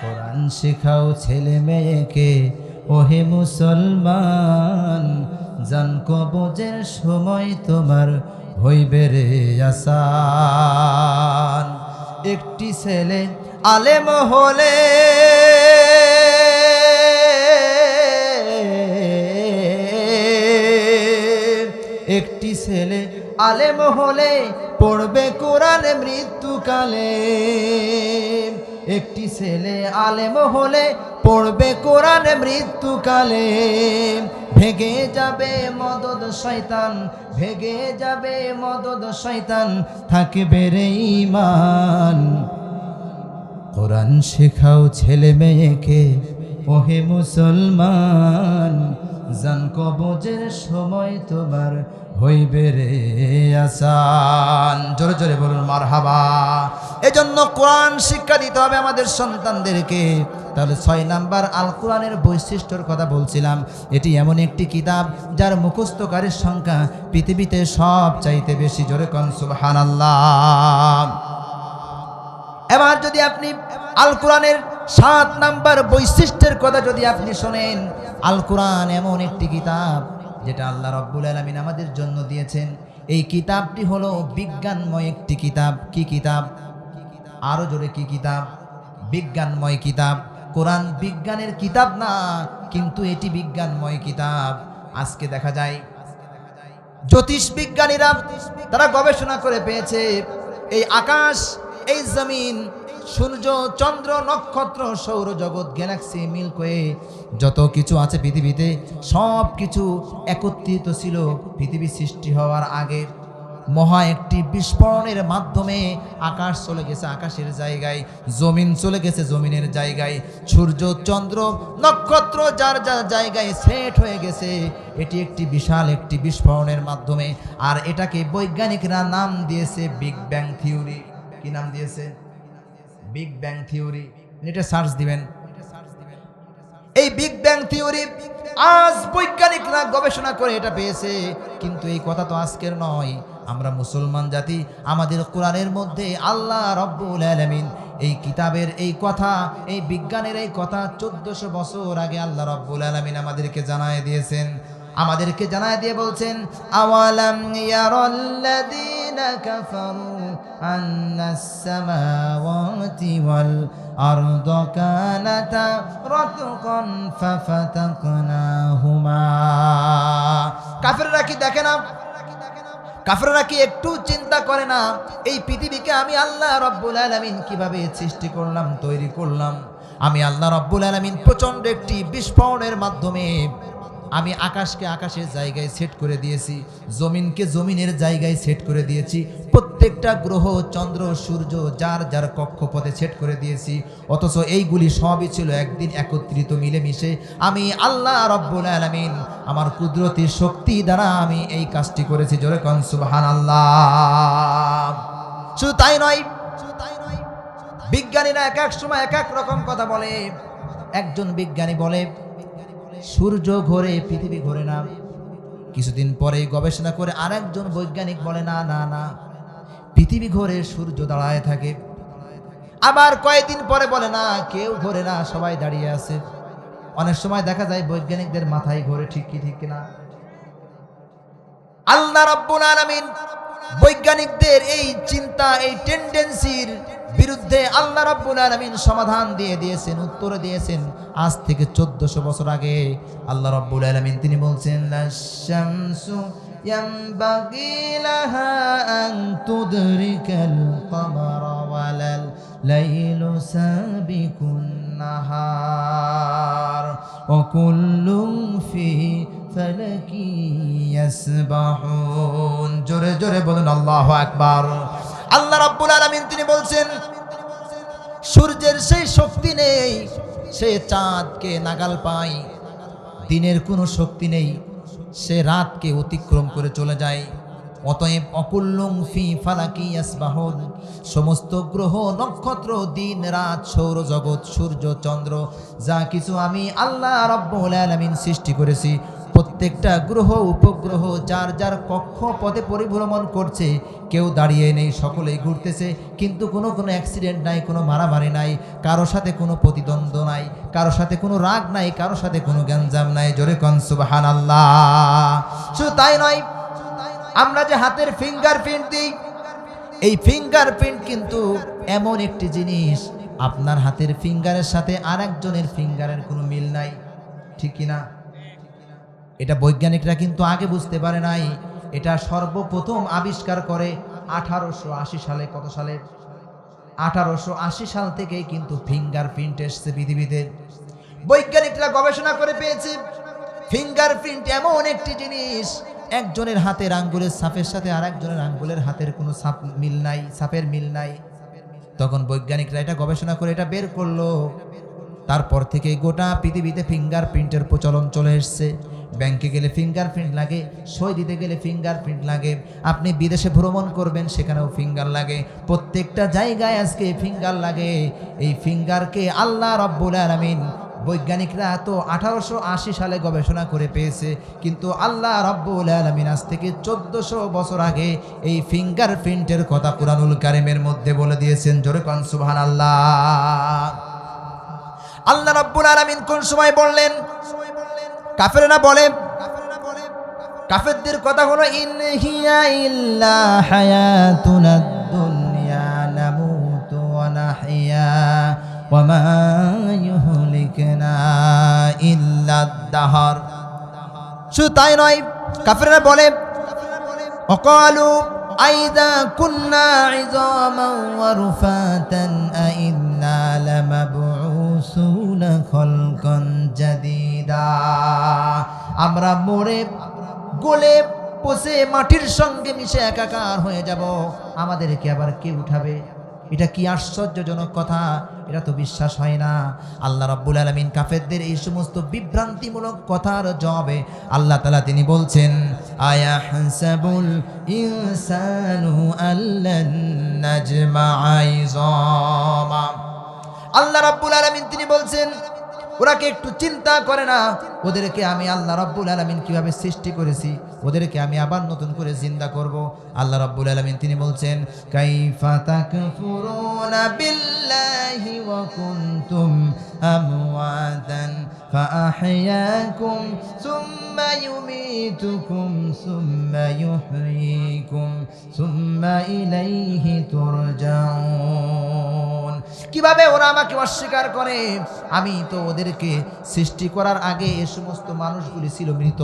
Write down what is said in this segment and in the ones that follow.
কোরআন শেখাও ছেলে মেয়েকে, ওহে মুসলমান, জান কবজের সময় তোমার হইবে রে আসান। একটি ছেলে আলেম হলে একটি ছেলে আলেম হলে পড়বে কোরআন মৃত্যুকালে। একটি ছেলে আলেম হলে পড়বে কোরআন মৃত্যুকালে। ভেগে যাবে মদদ শয়তান, ভেগে যাবে মদদ শয়তান, থাকবে রে ইমান কোরআন শেখাও ছেলে মেয়েকে, ওহে মুসলমান, জান কবজের সময় তোমার হইবে রে আসান। জোরে জোরে বলুন মার হাবা এজন্য কোরআন শিক্ষা দিতে হবে আমাদের সন্তানদেরকে। তাহলে ছয় নাম্বার আল কোরআনের বৈশিষ্ট্যর কথা বলছিলাম। এটি এমন একটি কিতাব যার মুখস্থকারীর সংখ্যা পৃথিবীতে সব চাইতে বেশি। জোরে কন, সুবহানাল্লাহ। এবার যদি আপনি আল কোরআনের সাত নাম্বার বৈশিষ্ট্যের কথা যদি আপনি শোনেন আল কোরআন এমন একটি কিতাব যেটা আল্লাহ রব্বুল আলমিন আমাদের জন্য দিয়েছেন। এই কিতাবটি হলো বিজ্ঞানময় একটি কিতাব। কি কিতাব? আরও জোরে কি কিতাব? বিজ্ঞানময় কিতাব। কোরআন বিজ্ঞানের কিতাব না, কিন্তু এটি বিজ্ঞানময় কিতাব। আজকে দেখা যায়, জ্যোতিষ বিজ্ঞানীরা তারা গবেষণা করে পেয়েছে, এই আকাশ, এই জমিন সূর্য, চন্দ্র, নক্ষত্র, সৌরজগৎ গ্যালাক্সি মিল্কওয়ে যত কিছু আছে পৃথিবীতে সব কিছু একত্রিত ছিল পৃথিবী সৃষ্টি হওয়ার আগে। মহা একটি বিস্ফোরণের মাধ্যমে আকাশ চলে গেছে আকাশের জায়গায়, জমিন চলে গেছে জমিনের জায়গায়। সূর্য, চন্দ্র, নক্ষত্র যার যার জায়গায় সেট হয়ে গেছে, এটি একটি বিশাল একটি বিস্ফোরণের মাধ্যমে। আর এটাকে বৈজ্ঞানিকরা নাম দিয়েছে বিগ ব্যাং থিওরি কি নাম দিয়েছে? বিগ ব্যাং থিওরি এটা সার্চ দিবেন। এই বিগ ব্যাং থিওরি আজ বৈজ্ঞানিকরা গবেষণা করে এটা পেয়েছে, কিন্তু এই কথা তো আজকের নয়। আমরা মুসলমান জাতি, আমাদের কোরআনের মধ্যে আল্লাহ রব্বুল আলমিন এই কিতাবের এই কথা, এই বিজ্ঞানের এই কথা চোদ্দশো বছর আগে আল্লাহ রব্বুল আলমিন আমাদেরকে জানায় দিয়েছেন। আমাদেরকে জানায় দিয়ে বলছেন, আওয়ালাম ইয়ারাল্লাযীনা আন্নাস সামাওয়াতি ওয়াল আরদা কানাতা রাতকান ফাফাতাকনাহুমা কাফেররা কি দেখে না? কাফেররা কি একটু চিন্তা করে না? এই পৃথিবীকে আমি আল্লাহ রব্বুল আলামিন কীভাবে সৃষ্টি করলাম, তৈরি করলাম? আমি আল্লাহ রব্বুল আলামিন প্রচণ্ড একটি বিস্ফোরণের মাধ্যমে আমি আকাশকে আকাশের জায়গায় সেট করে দিয়েছি, জমিনকে জমিনের জায়গায় সেট করে দিয়েছি, প্রত্যেকটা গ্রহ, চন্দ্র, সূর্য, যার যার কক্ষপথে সেট করে দিয়েছি, অথচ এইগুলি সবই ছিল একদিন একত্রিত মিলেমিশে। আমি আল্লাহ রব্বুল আলমিন, আমার কুদরতি শক্তি দ্বারা আমি এই কাজটি করেছি। জোরে কন সুবহান আল্লাহ শুধু তাই নয়, বিজ্ঞানীরা এক এক সময় এক এক রকম কথা বলে। একজন বিজ্ঞানী বলে সূর্য ঘোরে, পৃথিবী ঘোরে না। কিছুদিন পরে গবেষণা করে আরেকজন বৈজ্ঞানিক বলে, না না না, পৃথিবী ঘোরে, সূর্য দাঁড়ায় থাকে। আবার কয়েকদিন পরে বলে, না, কেউ ঘোরে না, সবাই দাঁড়িয়ে আছে। অনেক সময় দেখা যায় বৈজ্ঞানিকদের মাথায় ঘোরে, ঠিক কি, ঠিক কিনা? আল্লাহ রাব্বুল আলামিন বৈজ্ঞানিকদের এই চিন্তা, এই টেন্ডেন্সির বিরুদ্ধে আল্লাহ রাব্বুল আলামিন সমাধান দিয়ে দিয়েছেন উত্তর দিয়েছেন আজ থেকে চোদ্দশো বছর আগে আল্লাহ রাব্বুল আলামিন তিনি বলছেন লাশামসু ينبغي لها أن تدرك القمر ولا الليل سابق النهار وكل في فلك يسبحون জোরে জোরে বলুন আল্লাহ আকবার আল্লাহ রাব্বুল আলামিন তিনি বলছেন, সূর্যের সেই শক্তি নেই, সে চাঁদকে নাগাল পায়। দিনের কোনো শক্তি নেই, সে রাতকে অতিক্রম করে চলে যায়। অতএব অকুল্লুং ফি ফালাকি ইয়াসবাহুন, সমস্ত গ্রহ, নক্ষত্র, দিন, রাত সৌরজগৎ সূর্য, চন্দ্র, যা কিছু আমি আল্লাহ রব্বুল আলামিন সৃষ্টি করেছি প্রত্যেকটা গ্রহ, উপগ্রহ, যার যার কক্ষ পথে পরিভ্রমণ করছে, কেউ দাঁড়িয়ে নেই, সকলেই ঘুরতেছে, কিন্তু কোনো কোনো অ্যাক্সিডেন্ট নাই, কোনো মারামারি নাই, কারও সাথে কোনো প্রতিদ্বন্দ্ব নাই, কারও সাথে কোনো রাগ নাই, কারও সাথে কোনো গ্যাঞ্জাম নাই, জোরে কনসুবাহান আল্লাহ শুধু তাই নয়, আমরা যে হাতের ফিঙ্গারপ্রিন্ট দিই, এই ফিঙ্গারপ্রিন্ট কিন্তু এমন একটি জিনিস, আপনার হাতের ফিঙ্গারের সাথে আরেকজনের ফিঙ্গারের কোনো মিল নাই, ঠিক কি না এটা বৈজ্ঞানিকরা কিন্তু আগে বুঝতে পারে নাই। এটা সর্বপ্রথম আবিষ্কার করে আঠারোশো আশি সালে, কত সালে? আঠারোশো আশি সাল থেকেই কিন্তু ফিঙ্গারপ্রিন্ট এসছে পৃথিবীতে। বৈজ্ঞানিকরা গবেষণা করে পেয়েছে, ফিঙ্গারপ্রিন্ট এমন একটি জিনিস, একজনের হাতের আঙ্গুলের সাপের সাথে আরেকজনের আঙ্গুলের হাতের কোনো সাপ মিল নাই সাপের মিল নাই। তখন বৈজ্ঞানিকরা এটা গবেষণা করে এটা বের করল। তারপর থেকে গোটা পৃথিবীতে ফিঙ্গারপ্রিন্টের প্রচলন চলে এসছে। ব্যাংকে গেলে ফিঙ্গারপ্রিন্ট লাগে সই দিতে গেলে ফিঙ্গারপ্রিন্ট লাগে, আপনি বিদেশে ভ্রমণ করবেন সেখানেও ফিঙ্গার লাগে। প্রত্যেকটা জায়গায় আজকে ফিঙ্গার লাগে। এই ফিঙ্গারকে আল্লাহ রব্বুল আলমিন বৈজ্ঞানিকরা তো আঠারোশো আশি সালে গবেষণা করে পেয়েছে, কিন্তু আল্লাহ রব্বুল আলমিন আজ থেকে চোদ্দশো বছর আগে এই ফিঙ্গারপ্রিন্টের কথা কুরআনুল কারিমের মধ্যে বলে দিয়েছেন। জোরে কনসুবহান আল্লাহ আল্লাহ রব্বুল আলমিন কোন সময় বললেন? কাফেরা বলে, কাফেরদের কথা হলো ইনহিয়া ইল্লা হায়াতুনা দুনিয়া নামুতু ওয়া নাহিয়া ওয়া মা ইউহলিকুনা ইল্লা দাহর শুধু তাই নয় কাফেরা বলে, অকালু আইদা কুন্না ইজামা ওয়া রুফাতান আমরা মরে, গলে পচে মাটির সঙ্গে মিশে একাকার হয়ে যাব। আমাদেরকে আবার কে উঠাবে? এটা কি আশ্চর্যজনক কথা? এটা তো বিশ্বাস হয় না। আল্লাহ রাব্বুল আলামিন কাফেরদের এই সমস্ত বিভ্রান্তিমূলক কথার জবাবে আল্লাহ তাআলা তিনি বলছেন আয়া হাসাবুল ইনসানু আল্লাহ রাব্বুল আলামিন তিনি বলছেন ওরা কি একটু চিন্তা করে না ওদেরকে আমি আল্লাহ রব্বুল আলমিন কিভাবে সৃষ্টি করেছি ওদেরকে আমি আবার নতুন করে জিন্দা করব আল্লাহ রব্বুল আলমিন তিনি বলছেন কাইফা তাকফুরুনা বিল্লাহি ওয়া কুনতুম আমওয়াতান فأحياكم ثم يميتكم ثم يحييكم ثم إليه ترجعون কীভাবে ওরা আমাকে অস্বীকার করে? আমি তো ওদেরকে সৃষ্টি করার আগে এ সমস্ত মানুষগুলি ছিল মৃত।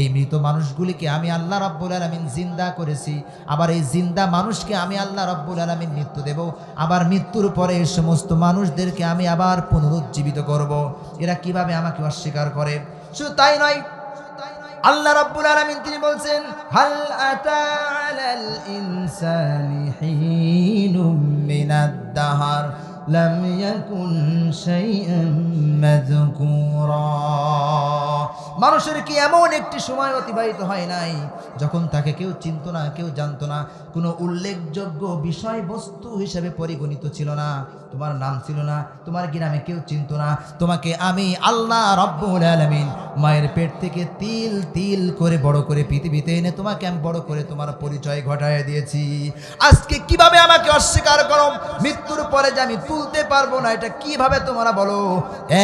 এই মৃত মানুষগুলিকে আমি আল্লাহ রব্বুল আলমিন জিন্দা করেছি। আবার এই জিন্দা মানুষকে আমি আল্লাহ রব্বুল আলমিন মৃত্যু দেব। আবার মৃত্যুর পরে এই সমস্ত মানুষদেরকে আমি আবার পুনরুজ্জীবিত করব। এরা কীভাবে আমাকে অস্বীকার করে? শুধু তাই নয়, আল্লাহ রাব্বুল আলামিন তিনি বলছেন, হাল আতা আলাল ইনসানি হিনুম মিনাদ দাহার। লাম ইয়াকুন শাইআন মাযকুরা মানুষের কি এমন একটি সময় অতিবাহিত হয় নাই, যখন তাকে কেউ চিনত না, কেউ জানত না, কোনো উল্লেখযোগ্য বিষয়বস্তু হিসেবে পরিগণিত ছিল না, তোমার নাম ছিল না, তোমার গ্রামে কেউ চিনত না, তোমাকে আমি আল্লাহ রব্বুল আলমিন মায়ের পেট থেকে তিল তিল করে বড় করে পৃথিবীতে এনে তোমাকে আমি বড় করে তোমার পরিচয় ঘটায় দিয়েছি। আজকে কীভাবে আমাকে অস্বীকার করো? মৃত্যুর পরে যে আমি তুলতে পারব না, এটা কীভাবে তোমরা বলো?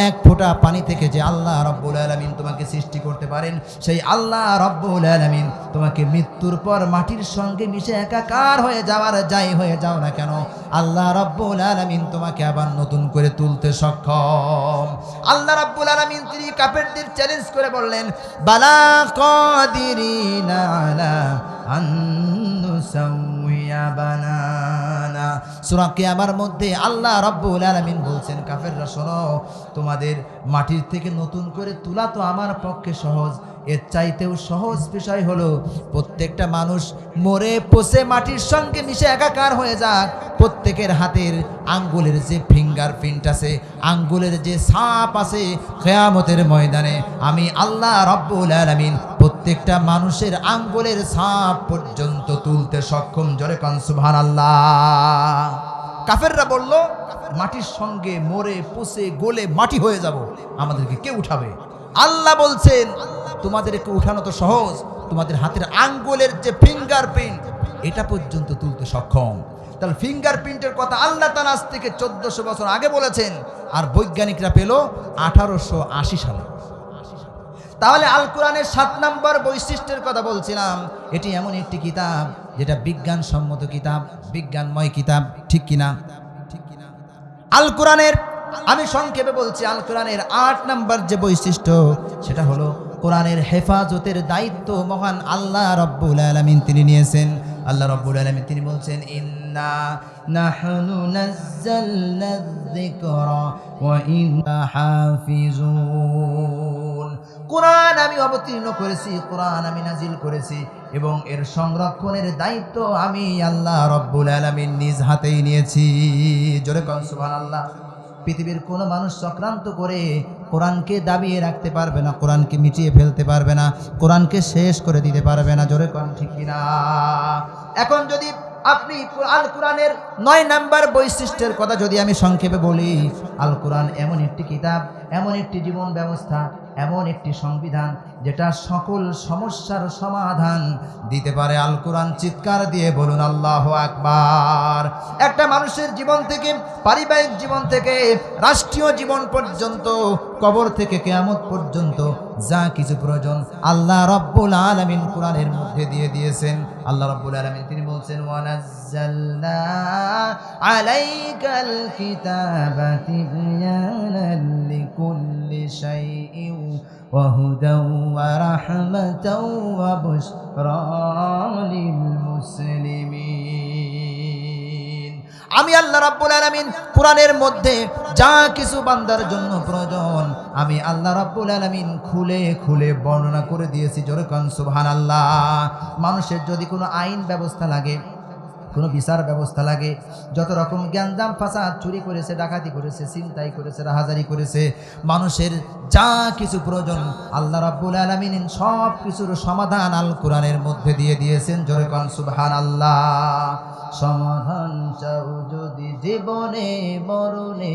এক ফোঁটা পানি থেকে যে আল্লাহ রব্বুল আলমিন তোমাকে সৃষ্টি করতে পারেন, সেই আল্লাহ রব্বুল আলমিন তোমাকে মৃত্যুর পর মাটির সঙ্গে মিশে একাকার হয়ে যাওয়ার যাই হয়ে যাও না কেন, আল্লাহ রব্বুল আলমিন তোমাকে আবার নতুন করে তুলতে সক্ষম। আল্লাহ রব্বুল আলমিন তিনি কাপেরদের চ্যালেঞ্জ করে বললেন বালা কদিরিনা আলা আন্নুসাউইয়া বানানা সূরা কিয়ামার মধ্যে আল্লাহ রব্বুল আলামিন বলছেন, কাফেররা, শোনো, তোমাদের মাটির থেকে নতুন করে তোলা তো আমার পক্ষে সহজ। এর চাইতেও সহজ বিষয় হলো, প্রত্যেকটা মানুষ মরে পচে মাটির সঙ্গে মিশে একাকার হয়ে যাক। প্রত্যেকের হাতের আঙ্গুলের যে ফিঙ্গার প্রিন্ট আছে, আঙ্গুলের যে সাপ আছে খেয়ামতের ময়দানে, আমি আল্লাহ রব্বুল আলামিন প্রত্যেকটা মানুষের আঙ্গুলের সাপ পর্যন্ত তুলতে সক্ষম? জরে কনসুভান আল্লাহ কাফেররা বলল, মাটির সঙ্গে মরে পচে গলে মাটি হয়ে যাব। আমাদেরকে কে উঠাবে? আল্লাহ বলছেন, তোমাদেরকে উঠানো তো সহজ। তোমাদের হাতের আঙ্গুলের যে ফিঙ্গার প্রিন্ট এটা পর্যন্ত তুলতে সক্ষম। তাহলে ফিঙ্গার প্রিন্টের কথা আল্লাহ আজ থেকে চোদ্দশো বছর আগে বলেছেন, আর বৈজ্ঞানিকরা পেল আঠারোশো আশি সালে। তাহলে আল কোরআনের সাত নম্বর বৈশিষ্ট্যের কথা বলছিলাম। এটি এমন একটি কিতাব, যেটা বিজ্ঞানসম্মত কিতাব, বিজ্ঞানময় কিতাব, ঠিক কিনা? ঠিক কিনা আল কোরআনের আমি সংক্ষেপে বলছি আল কোরআনের আট নম্বর যে বৈশিষ্ট্য, সেটা হলো, কোরআনের হেফাজতের দায়িত্ব মহান আল্লাহ রব্বুল আলমিন তিনি নিয়েছেন। আল্লাহ রব্বুল আলমিন তিনি বলছেন, ইন্না নাহনু কোরআন আমি অবতীর্ণ করেছি, কোরআন আমি নাজিল করেছি এবং এর সংরক্ষণের দায়িত্ব আমি আল্লাহ রব্বুল আলমিন নিজ হাতেই নিয়েছি। জোরে কন সুবহানাল্লাহ। পৃথিবীর কোনো মানুষ চক্রান্ত করে কোরআনকে দাবিয়ে রাখতে পারবে না, কোরআনকে মিটিয়ে ফেলতে পারবে না, কোরআনকে শেষ করে দিতে পারবে না, জোরে কোরআন ঠিক কিনা? এখন যদি আপনি আল কোরআনের নয় নাম্বার বৈশিষ্ট্যের কথা যদি আমি সংক্ষেপে বলি, আল কোরআন এমন একটি কিতাব, এমন একটি জীবন ব্যবস্থা এমন একটি সংবিধান যেটা সকল সমস্যার সমাধান দিতে পারে। আল কোরআন চিৎকার দিয়ে বলুন, আল্লাহ আকবার। একটা মানুষের জীবন থেকে, পারিবারিক জীবন থেকে, রাষ্ট্রীয় জীবন পর্যন্ত, কবর থেকে কেয়ামত পর্যন্ত যা কিছু প্রয়োজন আল্লাহ রব্বুল আলমিন কোরআনের মধ্যে দিয়ে দিয়েছেন আল্লাহ রব্বুল আলমিন তিনি বলছেন ওয়ানাজ্জালনা আলাইকাল কিতাবা তিবয়ানান লিকুল্লি শাইইন وهدى ورحمة وبشرى للمسلمين আমি আল্লাহ রাব্বুল আলামিন কোরআনের মধ্যে যা কিছু বান্দার জন্য প্রয়োজন আমি আল্লাহ রাব্বুল আলামিন খুলে খুলে বর্ণনা করে দিয়েছি, জোরে কান, সুবহানাল্লাহ। মানুষের যদি কোনো আইন ব্যবস্থা লাগে, কোনো বিচার ব্যবস্থা লাগে, যত রকম জ্ঞানজাম ফাসাদ চুরি করেছে, ডাকাতি করেছে চিন্তাই করেছে, রাহাজারি করেছে, মানুষের যা কিছু প্রয়োজন আল্লাহ রাব্বুল আলমিন সব কিছুর সমাধান আল কোরআনের মধ্যে দিয়ে দিয়েছেন, জোরে কন সুবহান আল্লাহ সমাধান চাও যদি জীবনে মরণে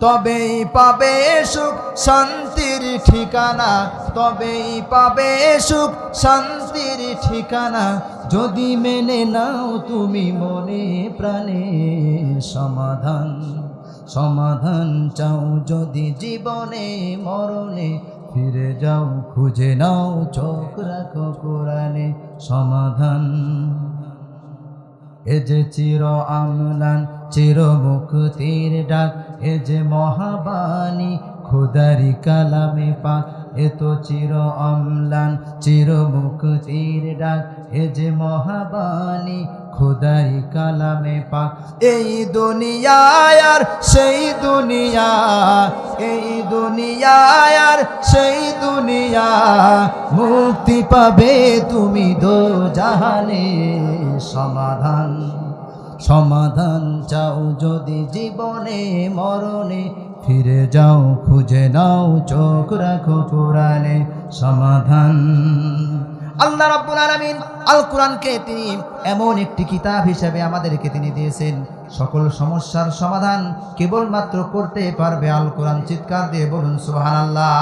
তবেই পাবে সুখ, শান্তির ঠিকানা। তবেই পাবে সুখ, শান্তির ঠিকানা। যদি মেনে নাও তুমি মনে প্রাণে সমাধান। সমাধান চাও যদি জীবনে, মরণে ফিরে যাও, খুঁজে নাও, চোখ রাখো কোরআনে সমাধান। এ যে চির আমলান, চির মুক্তির ডাক এ যে মহাবাণী, খুদারি কালামে পাক এ তো চির অম্লান, চির মুক্তির ডাক। এ যে মহাবাণী, খুদারি কালামে পাক এই দুনিয়ায় আর সেই দুনিয়া, এই দুনিয়ায় আর সেই দুনিয়া, মুক্তি পাবে তুমি দো জাহানে সমাধান। সমাধান চাও যদি জীবনে, মরণে, ফিরে যাও, খুঁজে নাও, চোখ রাখো কোরআনে সমাধান। আল্লাহ রাব্বুল আলামিন আল কোরআনকে তিনি এমন একটি কিতাব হিসেবে আমাদেরকে তিনি দিয়েছেন। সকল সমস্যার সমাধান কেবলমাত্র করতে পারবে আল কোরআন চিৎকার দিয়ে বলুন, সুবহানাল্লাহ।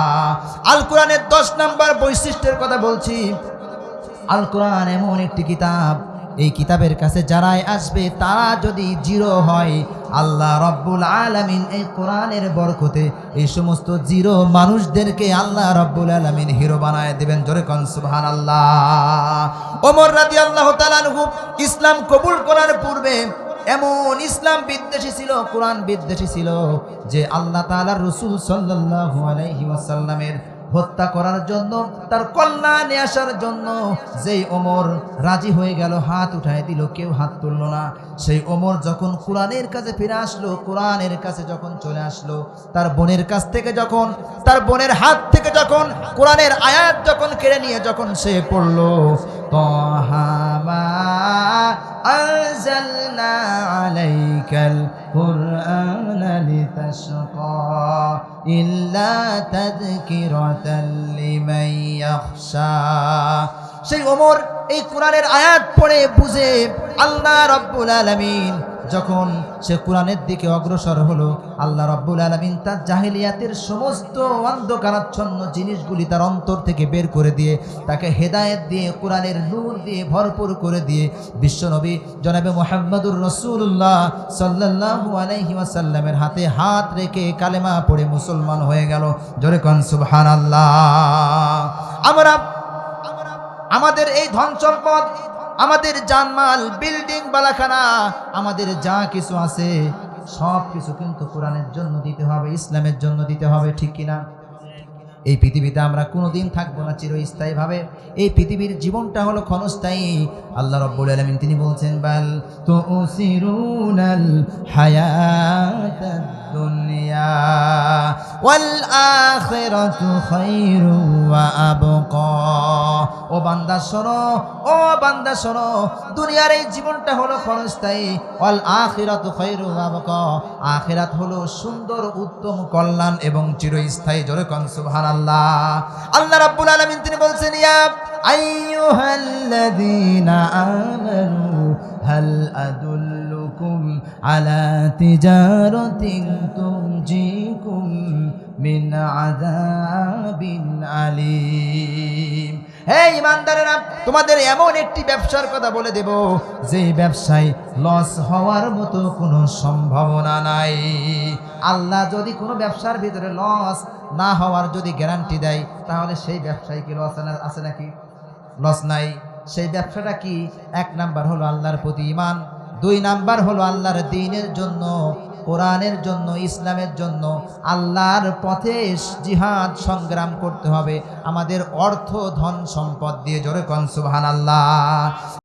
আল কোরআনের দশ নম্বর বৈশিষ্ট্যের কথা বলছি। আল কোরআন এমন একটি কিতাব এই কিতাবের কাছে যারাই আসবে, তারা যদি জিরো হয়, আল্লাহ রব্বুল আলামিন এই কোরআনের বরকতে এই সমস্ত জিরো মানুষদেরকে আল্লাহ রব্বুল আলামিন হিরো বানায় দেবেন। জোরে কন সুবহান আল্লাহ ওমর রাদি আল্লাহ তালানহু ইসলাম কবুল করার পূর্বে এমন ইসলাম বিদ্বেষী ছিল, কোরআন বিদ্বেষী ছিল, যে আল্লাহ তাআলার রসুল সাল্লাল্লাহু আলাইহি ওয়াসাল্লামের হত্যা করার জন্য, তার কল্যাণে আসার জন্য যেই ওমর রাজি হয়ে গেল, হাত উঠায় দিল, কেউ হাত তুলল না। সেই ওমর যখন কোরআনের কাছে ফিরে আসলো, কোরআনের কাছে যখন চলে আসলো, তার বোনের কাছ থেকে যখন, তার বোনের হাত থেকে যখন, কোরআনের আয়াত যখন কেড়ে নিয়ে যখন সে পড়ল তহামা আলাইকাল القرآن لتشقى إلا تذكرة لمن يخشى সেই ওমর এই কোরআনের আয়াত পড়ে বুঝে আল্লাহ রব্বুল আলামিন যখন সে কোরআনের দিকে অগ্রসর হলো, আল্লাহ রব্বুল আলমিন তার জাহিলিয়াতের সমস্ত অন্ধকারাচ্ছন্ন জিনিসগুলি তার অন্তর থেকে বের করে দিয়ে, তাকে হেদায়েত দিয়ে, কোরআনের নূর দিয়ে ভরপুর করে দিয়ে বিশ্বনবী জনাবে মোহাম্মদুর রসুল্লাহ সাল্লাহু আলাইহি ওয়াসাল্লামের হাতে হাত রেখে কালেমা পড়ে মুসলমান হয়ে গেল। জোরে কন সুবহান আল্লাহ আমরা আমাদের এই ধন সম্পদ আমাদের জানমাল বিল্ডিং বালাখানা, আমাদের যা কিছু আছে, সব কিছু কিন্তু কোরআনের জন্য দিতে হবে, ইসলামের জন্য দিতে হবে, ঠিক কিনা? এই পৃথিবীতে আমরা কোনো দিন থাকব না চিরস্থায়ীভাবে। এই পৃথিবীর জীবনটা হলো ক্ষণস্থায়ী। আল্লাহ রব্বুল আলমিন তিনি বলছেন, বাল তো হায়াতাদ দুনিয়া ওয়াল ও বান্দা, শোনো, ও বান্দা, শোনো, দুনিয়ার এই জীবনটা হলো ক্ষণস্থায়ী। ওয়াল আখিরাতু আবকা আখিরাত হলো সুন্দর, উত্তম, কল্যাণ এবং চিরস্থায়ী জোরে কন সুবহানাল্লাহ। আল্লাহ রাব্বুল আলামিন তিনি বলছেন, ইয়া আইয়ুহাল্লাযীনা আমানু, হাল আদুল্লুকুম আলা তিজারাতিন তুনজিকুম মিন আযাবিন আলীম। হে ইমানদারেরা, তোমাদের এমন একটি ব্যবসার কথা বলে দেব, যে ব্যবসায় লস হওয়ার মতো কোনো সম্ভাবনা নাই। আল্লাহ যদি কোনো ব্যবসার ভিতরে লস না হওয়ার যদি গ্যারান্টি দেয়, তাহলে সেই ব্যবসায় কি লস আছে নাকি? লস নাই। সেই ব্যবসাটা কি? এক নাম্বার হলো আল্লাহর প্রতি ইমান দুই নাম্বার হলো আল্লাহর দিনের জন্য কোরআনের জন্য, ইসলামের জন্য আল্লাহর পথে জিহাদ সংগ্রাম করতে হবে। আমাদের অর্থ ধন সম্পদ দিয়ে জোরে কনসুবহান আল্লাহ